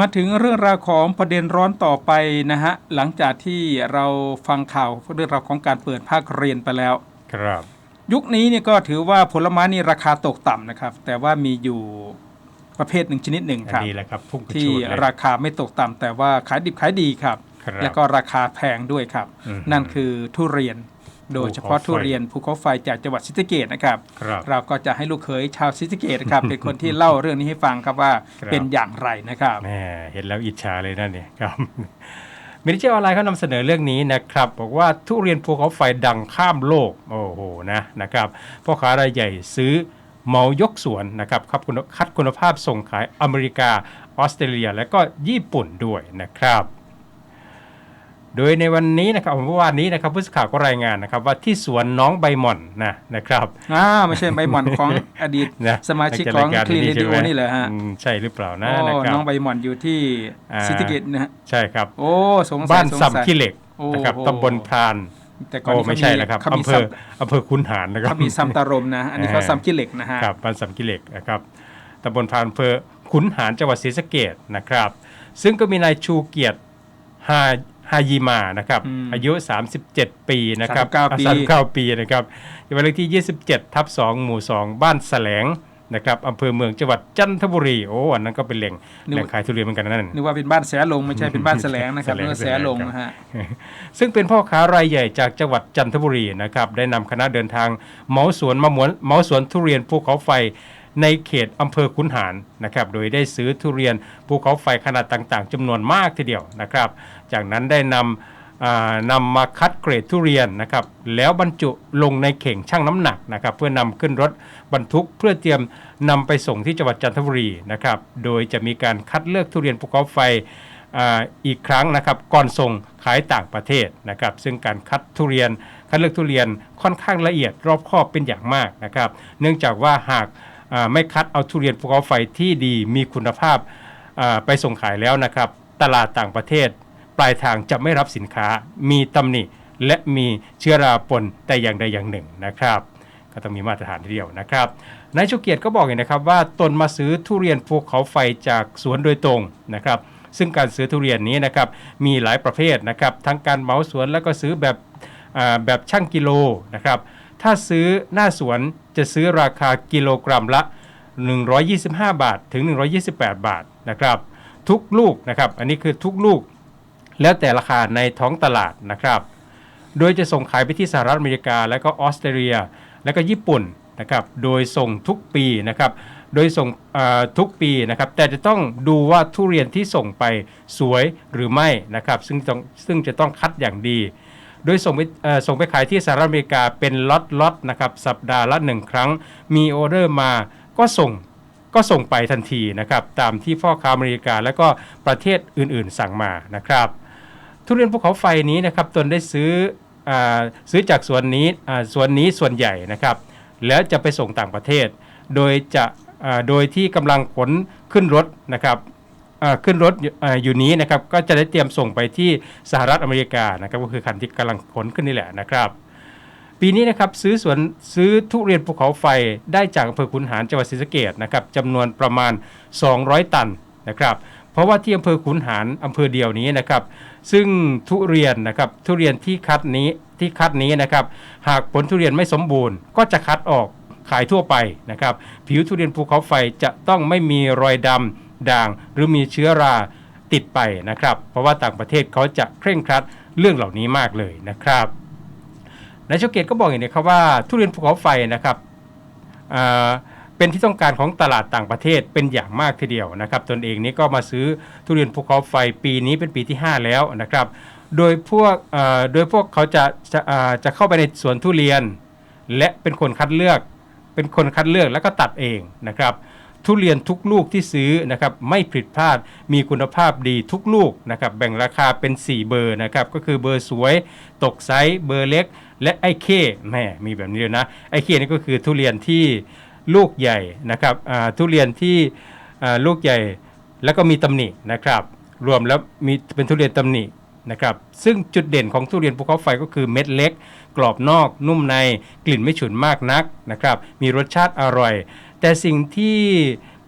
มาถึงเรื่องราวของประเด็นร้อนต่อไปนะฮะหลังจากที่เราฟังข่าวเรื่องราวของการเปิดภาคเรียนไปแล้ว ครับ ยุคนี้เนี่ยก็ถือว่าผลไม้นี่ราคาตกต่ำนะครับ แต่ว่ามีอยู่ประเภทหนึ่งชนิดหนึ่งอันครับนี้แหละครับพุ่งกระที่ชูดเลย ราคาไม่ตกต่ำแต่ว่าขายดิบขายดีครับ ครับแล้วก็ราคาแพงด้วยครับ อืม นั่นคือทุเรียน โดยเฉพาะภูเขาไฟทุเรียนภูเขาไฟจากจังหวัดศรีสะเกษนะครับครับ เราก็จะให้ลูกเขยชาวศรีสะเกษนะครับเป็นคนที่เล่าเรื่องนี้ให้ฟังครับว่าครับเป็นอย่างไรนะครับแหมเห็นแล้วอิจฉาเลยนั่นเนี่ยครับมินิเจอร์ออนไลน์เขานำเสนอเรื่องนี้นะครับ บอกว่าทุเรียนภูเขาไฟดังข้ามโลก โอ้โหนะนะครับพ่อค้ารายใหญ่ซื้อเหมายกสวนนะครับครับคุณคัดคุณภาพส่งขายอเมริกาออสเตรเลีย และก็ญี่ปุ่นด้วยนะครับ โดยในวันนี้นะครับเมื่อวานนี้นะครับผู้สื่อข่าวก็รายงานนะครับว่าที่สวนน้องใบหม่อนนะนะครับอ่าไม่ใช่ใบหม่อนของอดีตนะสมาชิกนัของจัดรายารคลีนเรดิโอใช่ไหมนี่เหรอฮะอืมใช่หรือเปล่านะโอ้นะครับน้องใบหม่อนอยู่ที่อ่าศรีสะเกษนะฮะใช่ครับโอ้สงสัยบ้านสงสัมสัยขี้เหล็กโอ้นะครับโอ้ตำบลพรานแต่ก่อนโอ้นี้ไม่ใช่แล้วครับเขามีอำเภซัอมอำเภอคุนหารนะครับเขามีซัมตารมนะอันนี้เขาอ่าซัมขี้เหล็กนะฮะครับบ้านสัมขี้เหล็กนะครับตำบลพรานอำเภอขุนหารจังหวัดศรีสะเกษนะครับ ซึ่งก็มีนายชูเกียรติฮา ฮายีมานะครับอืมอายุ 37 ปีนะครับ39ปีอ่า39ปีนะครับอยู่บ้านเลขที่ 27 ทับ 2 หมู่ 2 บ้านแสลงนะครับอำเภอเมืองจังหวัดจันทบุรีโอ้อันนั้นก็เป็นแหล่งแหล่งขายทุเรียนเหมือนกันนะนั่นนึกว่าเป็นบ้านแสลงไม่ใช่เป็นบ้านแสลงนะครับแสลงนึกว่าแสลงนะฮะซึ่งเป็นพ่อค้ารายใหญ่จากจังหวัดจันทบุรีนะครับได้นำคณะเดินทางเหมาสวนมาหมวนเหมาสวนทุเรียนภูเขาไฟ ในเขตอำเภอขุนหารนะครับ โดยได้ซื้อทุเรียนภูเขาไฟขนาดต่างๆจำนวนมากทีเดียวนะครับ จากนั้นได้นำนำมาคัดเกรดทุเรียนนะครับ แล้วบรรจุลงในเข่งชั่งน้ำหนักนะครับ เพื่อนำขึ้นรถบรรทุกเพื่อเตรียมนำไปส่งที่จังหวัดจันทบุรีนะครับ โดยจะมีการคัดเลือกทุเรียนภูเขาไฟอีกครั้งนะครับก่อนส่งขายต่างประเทศนะครับ ซึ่งการคัดทุเรียนคัดเลือกทุเรียนค่อนข้างละเอียดรอบคอบเป็นอย่างมากนะครับ เนื่องจากว่าหาก ไม่คัดเอาทุเรียนภูเขาไฟที่ดีมีคุณภาพไปส่งขายแล้วนะครับ ตลาดต่างประเทศ ปลายทางจะไม่รับสินค้า มีตำหนิ และมีเชื้อราปนแต่อย่างใดอย่างหนึ่งนะครับ ก็ต้องมีมาตรฐานทีเดียวนะครับนายชูเกียรติก็บอกอย่างนะครับว่าตนมาซื้อทุเรียนภูเขาไฟจากสวนโดยตรงนะครับ ซึ่งการซื้อทุเรียนนี้นะครับมีหลายประเภทนะครับ ทั้งการเหมาสวนแล้วก็ซื้อแบบแบบช่างกิโลนะครับ ถ้าซื้อหน้าสวนจะซื้อราคากิโลกรัมละ 125 บาทถึง 128 บาทนะครับ ทุกลูกนะครับ อันนี้คือทุกลูก แล้วแต่ราคาในท้องตลาดนะครับ โดยจะส่งขายไปที่สหรัฐอเมริกา และก็ออสเตรเลีย และก็ญี่ปุ่นนะครับ โดยส่งทุกปีนะครับ โดยส่งทุกปีนะครับ แต่จะต้องดูว่าทุเรียนที่ส่งไปสวยหรือไม่นะครับ ซึ่งต้องซึ่งจะต้องคัดอย่างดี โดยส่งไปส่งไปขายที่สหรัฐอเมริกาเป็นล็อตล็อตนะครับสัปดาห์ละหนึ่งครั้ง มีออเดอร์มาก็ส่งก็ส่งไปทันทีนะครับตามที่พ่อค้าอเมริกาและก็ประเทศอื่นๆสั่งมานะครับ ทุเรียนภูเขาไฟนี้นะครับตนได้ซื้ออซื้อจากสวนนี้อ่าสวนนี้ส่วนใหญ่นะครับ แล้วจะไปส่งต่างประเทศ โดยจะโดยที่กำลังขนขึ้นรถนะครับ ขึ้นรถอยู่อ่าอยู่นี้นะครับก็จะได้เตรียมส่งไปที่สหรัฐอเมริกานะครับก็คือคันที่กำลังขนขึ้นนี่แหละนะครับ ปีนี้นะครับซื้อสวนซื้อทุเรียนภูเขาไฟได้จากอำเภอขุนหารจังหวัดศรีสะเกษนะครับจำนวนประมาณ 200 ตันนะครับเพราะว่าที่อำเภอขุนหารอำเภอเดียวนี้นะครับซึ่งทุเรียนนะครับทุเรียนที่คัดนี้ที่คัดนี้นะครับหากผลทุเรียนไม่สมบูรณ์ ก็จะคัดออกขายทั่วไปนะครับผิวทุเรียนภูเขาไฟจะต้องไม่มีรอยดำ ด่าง หรือมีเชื้อราติดไปนะครับ เพราะว่าต่างประเทศเขาจะเคร่งครัดเรื่องเหล่านี้มากเลยนะครับนายชเกตก็บอกอย่างนี้ครับว่าทุเรียนภูเขาไฟนะครับเป็นที่ต้องการของตลาดต่างประเทศเป็นอย่างมากทีเดียวนะครับ ตนเองนี้ก็มาซื้อทุเรียนภูเขาไฟปีนี้เป็นปีที่ 5 แล้วนะครับ โดยพวกโดยพวกเขาจะจะจะเข้าไปในสวนทุเรียน และเป็นคนคัดเลือกเป็นคนคัดเลือกแล้วก็ตัดเองนะครับ ทุเรียนทุกลูกที่ซื้อนะครับไม่ผิดพลาดมีคุณภาพดีทุกลูกนะครับแบ่งราคาเป็น 4 เบอร์นะครับก็คือเบอร์สวย ตกไซส์เบอร์เล็ก และไอ้เคแม่มีแบบนี้ด้วยนะไอ้เคนี่ก็คือทุเรียนที่ลูกใหญ่นะครับอ่าทุเรียนที่อ่าลูกใหญ่แล้วก็มีตำหนินะครับรวมแล้วมีเป็นทุเรียนตำหนินะครับซึ่งจุดเด่นของทุเรียนภูเขาไฟก็คือเม็ดเล็ก กรอบนอก นุ่มในกลิ่นไม่ฉุนมากนักนะครับมีรสชาติอร่อย แต่สิ่งที่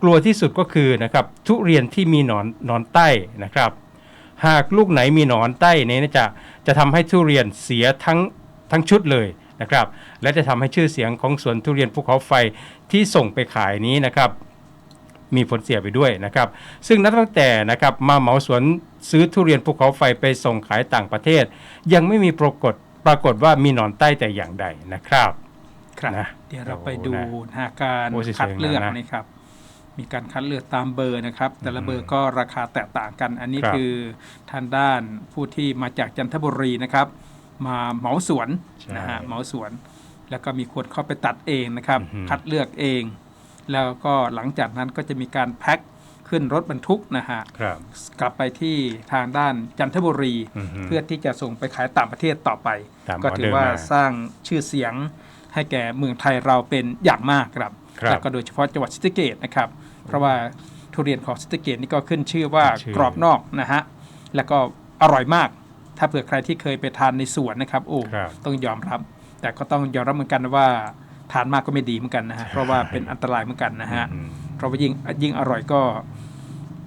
กลัวที่สุดก็คือนะครับทุเรียนที่มีหนอนหนอนไต้นะครับ หากลูกไหนมีหนอนไต้เนี่ยจะจะทำให้ทุเรียนเสียทั้งทั้งชุดเลยนะครับ และจะทำให้ชื่อเสียงของสวนทุเรียนภูเขาไฟที่ส่งไปขายนี้นะครับ มีผลเสียไปด้วยนะครับ ซึ่งนับตั้งแต่นะครับมาเหมาสวนซื้อทุเรียนภูเขาไฟไปส่งขายต่างประเทศ ยังไม่มีปรากฏปรากฏว่ามีหนอนใต้แต่อย่างใดนะครับ ครับนะเดี๋ยวเราไปโอ้ดูนะหาการโอ้สวยๆคัดเลือกนะนี่ครับ มีการคัดเลือกตามเบอร์นะครับ แต่ละอืมเบอร์ก็ราคาแตกต่างกัน อันนี้ครับคือทางด้านผู้ที่มาจากจันทบุรีนะครับ มาเหมาสวนใช่นะฮะเหมาสวน แล้วก็มีคนเข้าไปตัดเองนะครับอือฮึคัดเลือกเอง แล้วก็หลังจากนั้นก็จะมีการแพ็คขึ้นรถบรรทุกนะฮะครับกลับไปที่ทางด้านจันทบุรีอือฮึเพื่อที่จะส่งไปขายต่างประเทศต่อไปตามก็ถือว่าออเดอร์มาสร้างชื่อเสียง ให้แก่เมืองไทยเราเป็นอย่างมากครับครับแล้วก็โดยเฉพาะจังหวัดศรีสะเกดนะครับ เพราะว่าทุเรียนของศรีสะเกดนี่ก็ขึ้นชื่อว่าขึ้นชื่อกรอบนอกนะฮะแล้วก็อร่อยมาก ถ้าเผื่อใครที่เคยไปทานในสวนนะครับโอ้ครับต้องยอมรับ แต่ก็ต้องยอมรับเหมือนกันว่าทานมากก็ไม่ดีเหมือนกันนะฮะเพราะว่าเป็นอันตรายเหมือนกันนะฮะอืมเพราะว่ายิ่งยิ่งอร่อยก็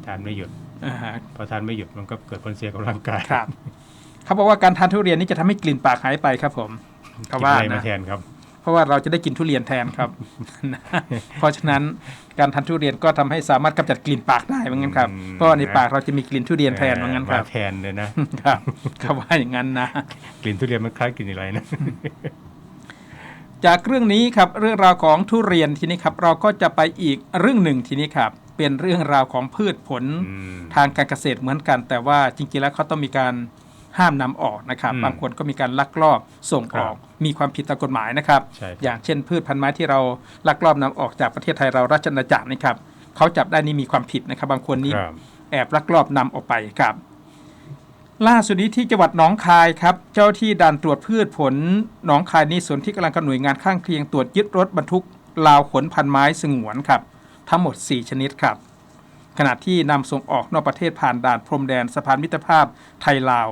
ทานไม่หยุดอ่าฮะพอทานไม่หยุดมันก็เกิดผลเสียกับร่างกายครับเขาบอกว่าการทานทุเรียนนี่จะทำให้กลิ่นปากหายไปครับผมเขากินว่าอะไรมานะแทนครับเพ ราะว่าเราจะได้กินทุเรียนแทนครับนะเพราะฉะนั้นการทานทุเรียนก็ทำให้สามารถกำจัดกลิ่นปากได้เหมือนกันครับอืมเพราะว่าในปากเราจะมีกลิ่นทุเรียนแทนเหมือนกันครับมาแทนเลยนะครับเขาว่าอย่างนั้นนะ กลิ่นทุเรียนมันคล้ายกลิ่นอะไรนะ จากเรื่องนี้ครับเรื่องราวของทุเรียนทีนี้ครับ เราก็จะไปอีกเรื่องหนึ่งทีนี้ครับ เป็นเรื่องราวของพืชผลอืมทางการเกษตรเหมือนกัน แต่ว่าจริงๆแล้วเขาต้องมีการ ห้ามนำออกนะครับอืมบางคนก็มีการลักลอบส่งออก มีความผิดตามกฎหมายนะครับใช่ครับอย่างเช่น พืชพันธุ์ไม้ที่เราลักลอบนำออกจากประเทศไทยเราราชอาณาจักรนะครับเขาจับได้นี่มีความผิดนะครับ บางคนนี่ครับแอบลักลอบนำออกไปครับ ล่าสุดนี้ที่จังหวัดหนองคายครับ เจ้าที่ด่านตรวจพืชผลหนองคายนี่ส่วนที่กำลังกับหน่วยงานข้างเคียงตรวจยึดรถบรรทุกลาวขนพันไม้สงวนครับ ทั้งหมด 4 ชนิดครับ ขณะที่นำส่งออกนอกประเทศผ่านด่านพรมแดนสะพานมิตรภาพไทยลาว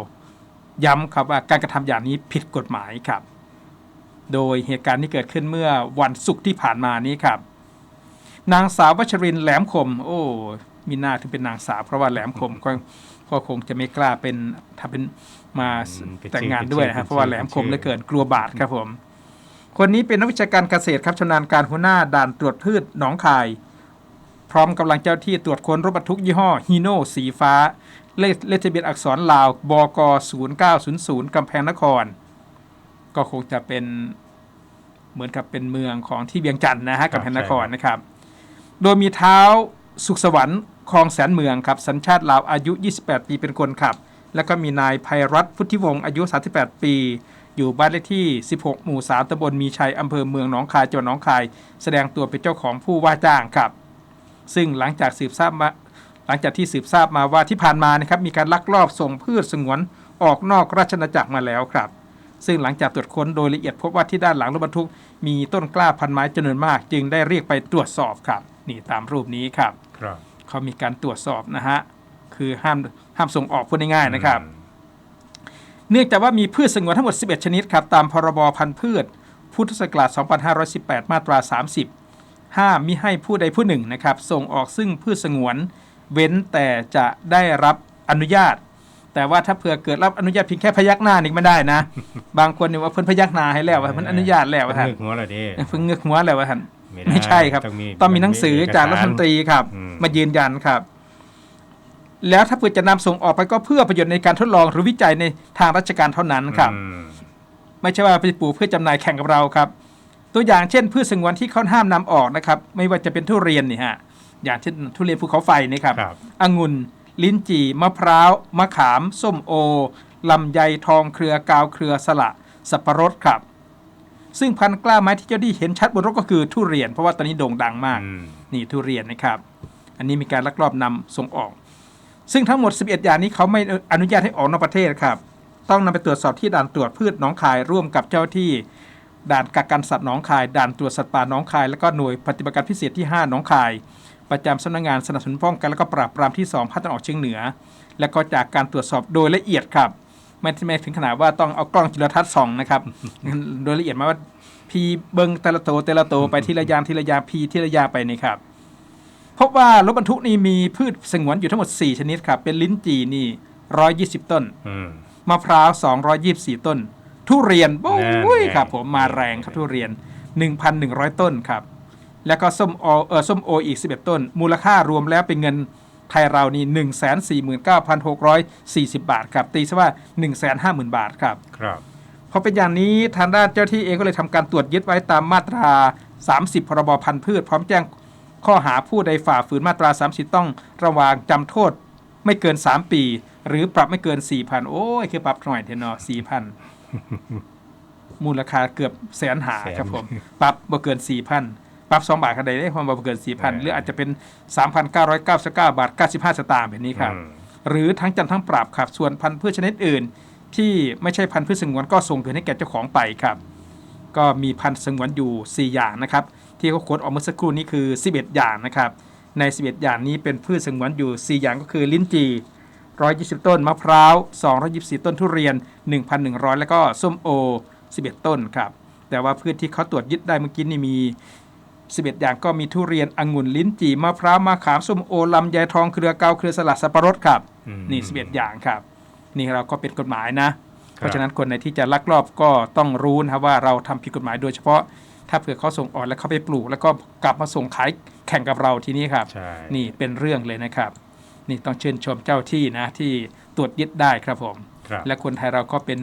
ย้ำครับว่าการกระทำอย่างนี้ผิดกฎหมายครับ โดยเหตุการณ์ที่เกิดขึ้นเมื่อวันศุกร์ที่ผ่านมานี้ครับ นางสาววัชรินทร์แหลมคม โอ้มีหน้าถึงเป็นนางสาวเพราะว่าแหลมคมก็ก็คงจะไม่กล้าเป็นทำเป็นมาอืมเป็นแต่งงานชื่อด้วยเป็นนะครับชื่อเพราะว่าแหลมคมเป็นชื่อเหลือเกินกลัวบาดครับผม คนนี้เป็นนักวิชาการเกษตรครับชำนาญการหัวหน้าด่านตรวจพืชหนองคาย พร้อมกำลังเจ้าที่ตรวจค้นรถบรรทุกยี่ห้อฮีโน่สีฟ้า เลขเลขทะเบียนอักษรลาวบก0900กำแพงนคร ก็คงจะเป็นเหมือนกับเป็นเมืองของที่เวียงจันทร์นะฮะกำแพงนครนะครับ โดยมีเท้าสุขสวรรค์คลองแสนเมืองครับ สัญชาติลาวอายุ 28 ปีเป็นคนขับ แล้วก็มีนายภัยรัตน์พุทธิวงศ์อายุ 38 ปี อยู่บ้านเลขที่ 16 หมู่ 3ตำบลมีชัยอำเภอเมืองหนองคายจังหวัดหนองคาย แสดงตัวเป็นเจ้าของผู้ว่าจ้างครับ ซึ่งหลังจากสืบทราบมา หลังจากที่สืบทราบมาว่าที่ผ่านมานะครับมีการลักลอบส่งพืชสงวนออกนอกราชอาณาจักรมาแล้วครับ ซึ่งหลังจากตรวจค้นโดยละเอียดพบว่าที่ด้านหลังรถบรรทุก มีต้นกล้าพันไม้จำนวนมาก จึงได้เรียกไปตรวจสอบครับ นี่ตามรูปนี้ครับ ครับเขามีการตรวจสอบนะฮะคือห้ามห้ามส่งออกพูดง่ายๆนะครับ เนื่องจากว่ามีพืชสงวนทั้งหมด 11 ชนิดครับตามพรบพันธุ์พืช พุทธศักราช 2518 มาตรา 30 ห้ามมิให้ผู้ใดผู้หนึ่งนะครับ ส่งออกซึ่งพืชสงวน เว้นแต่จะได้รับอนุญาต แต่ว่าถ้าเผื่อเกิดรับอนุญาตเพียงแค่พยักหน้านี่ไม่ได้นะ บางคนเนี่ยว่าเพิ่นพยักหน้าให้แล้วว่าเพิ่นอนุญาตแล้วว่าท่านเงือกหัวละเด้เพิ่งเงือกหัวแล้วว่าท่านไม่ได้ไม่ใช่ครับต้องมีต้องมีหนังสือจากรัฐมนตรีครับอืมมายืนยันครับ แล้วถ้าเพื่อจะนำส่งออกไปก็เพื่อประโยชน์ในการทดลองหรือวิจัยในทางราชการเท่านั้นครับอืมไม่ใช่ว่าไปปลูกเพื่อจำหน่ายแข่งกับเราครับ ตัวอย่างเช่นพืชสงวนที่เขาห้ามนำออกนะครับ ไม่ว่าจะเป็นทุเรียนนี่ฮะ อย่างเช่นทุเรียนภูเขาไฟนี่ครับครับองุ่นลิ้นจี่มะพร้าว มะขาม ส้มโอ ลำไยทองเครือกาวเครือสละ สับปะรดครับ ซึ่งพันธุ์กล้าไม้ที่เจ้าที่เห็นชัดบนรถก็คือทุเรียน เพราะว่าตอนนี้โด่งดังมากอืมนี่ทุเรียนนะครับ อันนี้มีการลักลอบนำส่งออก ซึ่งทั้งหมด 11 อย่างนี้เขาไม่อนุญาตให้ออกนอกประเทศครับ ต้องนำไปตรวจสอบที่ด่านตรวจพืชหนองคายร่วมกับเจ้าที่ด่านกักกันสัตว์หนองคาย ด่านตรวจสัตว์ป่าหนองคาย แล้วก็หน่วยปฏิบัติการพิเศษที่5หนองคาย ประจำสำนักงานสนับสนุนป้องกันและก็ปราบปรามที่ 2ภาคตะวันออกเฉียงเหนือ และก็จากการตรวจสอบโดยละเอียดครับไม่ไม่ถึงขนาดว่าต้องเอากล้องจุลทรรศน์ส่องนะครับ โดยละเอียดมาว่าพีเบิงแต่ละโตแต่ละโตไปทีละอยางทีละอยางพีทีละอยางไปนี่ครับพบว่ารถบรรทุกนี่มีพืชสงวนอยู่ทั้งหมด 4 ชนิดครับ เป็นลิ้นจี่นี่120ต้นอืมมะพร้าว224ต้น ทุเรียนโอ้นั่นยไงครับผมมาแรงครับทุเรียน1,100ต้นครับ แล้วก็ส้มโอเออส้มโออีก 11 ต้น มูลค่ารวมแล้วเป็นเงินไทยเรานี่ 149,640 บาทครับ ตีซะว่า 150,000 บาทครับ ครับพอเป็นอย่างนี้ทางด้านเจ้าที่เองก็เลยทำการตรวจยึดไว้ตามมาตรา 30 พรบพันธุ์พืช พร้อมแจ้งข้อหาผู้ใดฝ่าฝืนมาตรา 30 ต้องระวางจำโทษไม่เกิน 3 ปี หรือปรับไม่เกิน 4,000 โอ้ย คือปรับหน่อยเทนอ4,000 มูลค่าเกือบแสนหาแสนครับผม ปรับบ่เกิน 4,000 ปรับ2บาทคันใดได้ความบ่เกิน4,000หรืออาจจะเป็น3,999บาท95สตางค์แบบนี้ครับอืมหรือทั้งจำทั้งปรับครับ ส่วนพันธุ์พืชชนิดอื่น ที่ไม่ใช่พันธุ์พืชสงวนก็ส่งคืนให้แก่เจ้าของไปครับ ก็มีพันธุ์สงวนอยู่ 4 อย่างนะครับ ที่เขาโค้ดออกเมื่อสักครู่นี้คือ 11 อย่างนะครับ ใน 11 อย่างนี้เป็นพืชสงวนอยู่ 4 อย่างก็คือลิ้นจี่120 ต้น มะพร้าว 224 ต้นทุเรียน 1,100 แล้วก็ส้มโอ 11 ต้นครับ แต่ว่าพืชที่เขาตรวจยึดได้เมื่อกี้นี่มี 11 อย่างก็มีทุเรียนองุ่นลิ้นจี่มะพร้าวมะขามส้มโอลำไยทองเครือเกาเครือสลัดสับปะรดครับอืมนี่ 11 อย่างครับ นี่เราก็เป็นกฎหมายนะ เพราะฉะนั้นคนไหนที่จะลักลอบก็ต้องรู้นะครับว่าเราทำผิดกฎหมายโดยเฉพาะ ถ้าเผื่อเขาส่งออกแล้วเขาไปปลูก แล้วก็กลับมาส่งขายแข่งกับเราทีนี้ครับใช่นี่เป็นเรื่องเลยนะครับ นี่ต้องเชิญชมเจ้าที่นะที่ตรวจยึดได้ครับผมครับและคนไทยเราก็เป็น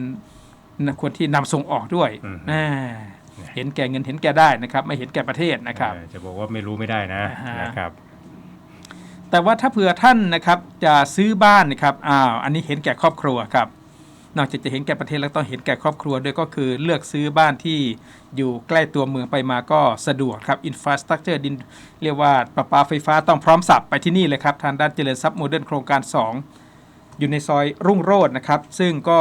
คนที่นำส่งออกด้วยอืมอ่า เห็นแก่เงินเห็นแก่ได้นะครับ ไม่เห็นแก่ประเทศนะครับเออจะบอกว่าไม่รู้ไม่ได้นะอ่าฮะนะครับ แต่ว่าถ้าเผื่อท่านนะครับ จะซื้อบ้านนะครับอ้าวอันนี้เห็นแก่ครอบครัวครับ นอกจากจะเห็นแก่ประเทศแล้วต้องเห็นแก่ครอบครัวด้วยก็คือเลือกซื้อบ้านที่อยู่ใกล้ตัวเมืองไปมาก็สะดวกครับอินฟราสตรักเจอร์ดินเรียกว่าประปาไฟฟ้าต้องพร้อมสับไปที่นี่เลยครับทางด้านเจริญทรัพย์โมเดิร์นโครงการ 2 อยู่ในซอยรุ่งโรจน์นะครับ ซึ่งก็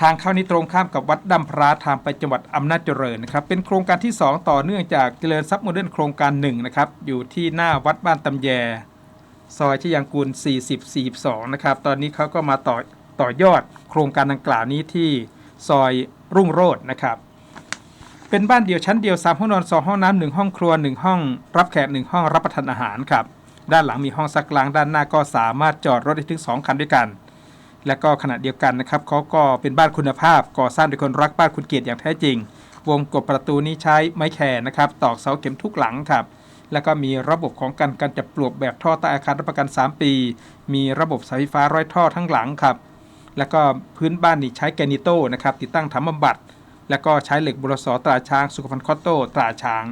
ทางเข้านี้ตรงข้ามกับวัดดัมพระทางไปจังหวัดอำนาจเจริญนะครับเป็นโครงการที่ 2 ต่อเนื่องจากเจริญทรัพย์โมเดิร์นโครงการ1นะครับอยู่ที่หน้าวัดบ้านตำแย ซอยชยางกูล 40 42 นะครับตอนนี้เขาก็มาต่อต่อยอดโครงการดังกล่าวนี้ที่ซอยรุ่งโรจน์นะครับเป็นบ้านเดี่ยวชั้นเดียว3ห้องนอน2ห้องน้ำ1ห้องครัว 1 ห้อง รับแขก1ห้องรับประทานอาหารครับด้านหลังมีห้องซักล้างด้านหน้าก็สามารถจอดรถได้ถึง 2 คันด้วยกัน และก็ขณะเดียวกันนะครับเขาก็เป็นบ้านคุณภาพก่อสร้างโดยคนรักบ้านคุณเกียรติอย่างแท้จริง วงกบประตูนี้ใช้ไม้แคร์นะครับตอกเสาเข็มทุกหลังครับแล้วก็มีระบบของการการจับปลวกแบบท่อใต้อาคารรับประกัน 3 ปี มีระบบสายไฟฟ้าร้อยท่อทั้งหลังครับแล้วก็พื้นบ้านนี่ใช้แกนิโต้นะครับติดตั้งถังบำบัด แล้วก็ใช้เหล็กบุรสอตราช้างสุขภัณฑ์คอตโต้ตราช้าง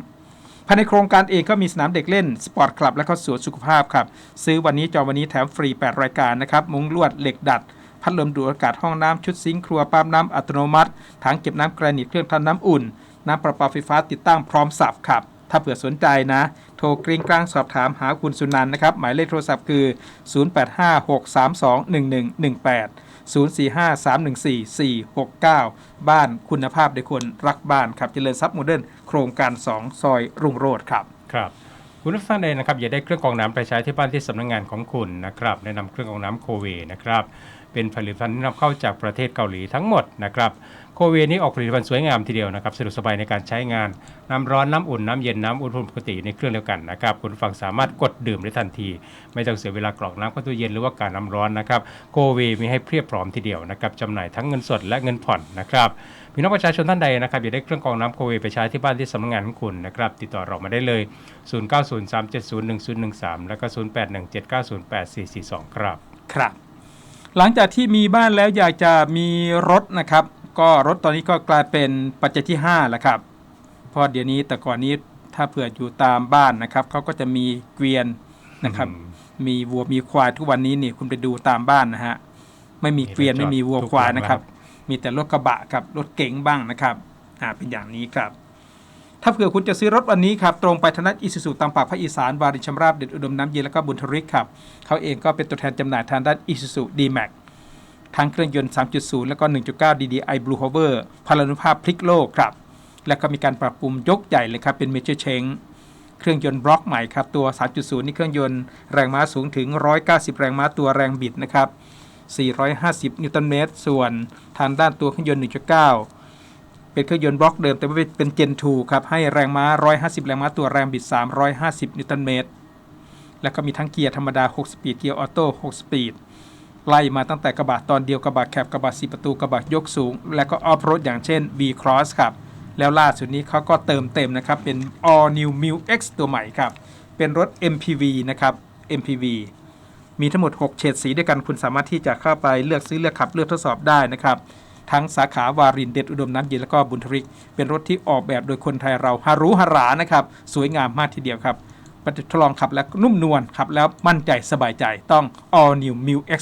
ภายในโครงการเองก็มีสนามเด็กเล่น สปอร์ตคลับ และก็สวนสุขภาพครับ ซื้อวันนี้จองวันนี้แถมฟรี 8 รายการนะครับ มุ้งลวดเหล็กดัด พัดลมดูดอากาศห้องน้ำชุดซิงค์ครัวปั๊มน้ำอัตโนมัติถังเก็บน้ำแกรนิตเครื่องทำน้ำอุ่น น้ำประปาไฟฟ้าติดตั้งพร้อมสับครับ ถ้าเผื่อสนใจนะ โทรกริ้งกลางสอบถามหาคุณสุนันนะครับ หมายเลขโทรศัพท์คือ 0856321118 045314469 บ้านคุณภาพโดยคนรักบ้านครับเจริญทรัพย์โมเดิร์นโครงการ 2 ซอยรุ่งโรจน์ครับ ครับ คุณผู้ฟังใดนะครับ อยากได้เครื่องกรองน้ำไปใช้ที่บ้านที่สำนักงานของคุณนะครับ แนะนำเครื่องกรองน้ำโคเวนะครับ เป็นผลิตภัณฑ์ที่นำเข้าจากประเทศเกาหลีทั้งหมดนะครับโคเวนี้ออกผลิตภัณฑ์สวยงามทีเดียวนะครับสะดวกสบายในการใช้งาน น้ำร้อนน้ำอุ่นน้ำเย็นน้ำอุณหภูมิปกติในเครื่องเดียวกันนะครับคุณฟังสามารถกดดื่มได้ทันที ไม่ต้องเสียเวลากรอกน้ำเข้าตู้เย็นหรือว่าการน้ำร้อนนะครับโคเวมีให้เพียบพร้อมทีเดียวนะครับจำหน่ายทั้งเงินสดและเงินผ่อนนะครับพี่น้องประชาชนท่านใดนะครับอยากได้เครื่องกรองน้ำโคเวไปใช้ที่บ้านที่สำนักงานของคุณนะครับติดต่อเรามาได้เลย 0903701013 แล้วก็ 0817908442 ครับครับ หลังจากที่มีบ้านแล้วอยากจะมีรถนะครับ ก็รถตอนนี้ก็กลายเป็นปัจจัยที่5แล้วครับเพราะเดี๋ยวนี้แต่ก่อนนี้ถ้าเผื่ออยู่ตามบ้านนะครับเขาก็จะมีเกวียนนะครับอืมมีวัวมีควายทุกวันนี้นี่คุณไปดูตามบ้านนะฮะไม่มีเกวียนมีรถไม่มีวัวทุกควายหลังนะครับแล้วมีแต่รถกระบะกับรถเก๋งบ้างนะครับอ่าเป็นอย่างนี้ครับ ถ้าเผื่อคุณจะซื้อรถวันนี้ครับตรงไปธนัดอิสุสุตามปากภาคอีสานวารินชำราบเด็ดอุดมน้ำเย็นแล้วก็บุญทริกครับเขาเองก็เป็นตัวแทนจำหน่ายทางด้านอิสุสุดีแม็กทั้งเครื่องยนต์ 3.0 แล้วก็ 1.9 DDI Blue Hover พลานุภาพพลิกโลกครับ แล้วก็มีการปรับปรุงยกใหญ่เลยครับ เป็นเมเจอร์เชงเครื่องยนต์บล็อกใหม่ครับ ตัว 3.0 นี่เครื่องยนต์แรงม้าสูงถึง 190 แรงม้าตัวแรงบิดนะครับ 450 นิวตันเมตร ส่วนทางด้านตัวเครื่องยนต์ 1.9 เป็นเครื่องยนต์บล็อกเดิมแต่ว่าเป็นเจน2ครับให้แรงม้า 150 แรงม้าตัวแรงบิด 350 นิวตันเมตร แล้วก็มีทั้งเกียร์ธรรมดา 6 สปีด เกียร์ออโต้ 6 สปีด ไล่มาตั้งแต่กระบะตอนเดียวกระบะแคบกระบะ4ประตูกระบะยกสูง และก็ออฟโรดอย่างเช่น V Cross ครับ แล้วล่าสุดนี้เขาก็เติมเต็มนะครับ เป็น All New m u X ตัวใหม่ครับ เป็นรถ MPV นะครับ MPV มีทั้งหมด 6 เฉดสีด้วยกันคุณสามารถที่จะเข้าไปเลือกซื้อเลือกขับเลือกทดสอบได้นะครับ ทั้งสาขาวารินเดชอุดมน้ำเย็นแล้วก็บุญทริก เป็นรถที่ออกแบบโดยคนไทยเราฮารุฮารานะครับสวยงามมากทีเดียวครับไปทดลองขับแล้วนุ่มนวลขับแล้วมั่นใจสบายใจต้อง All New m u X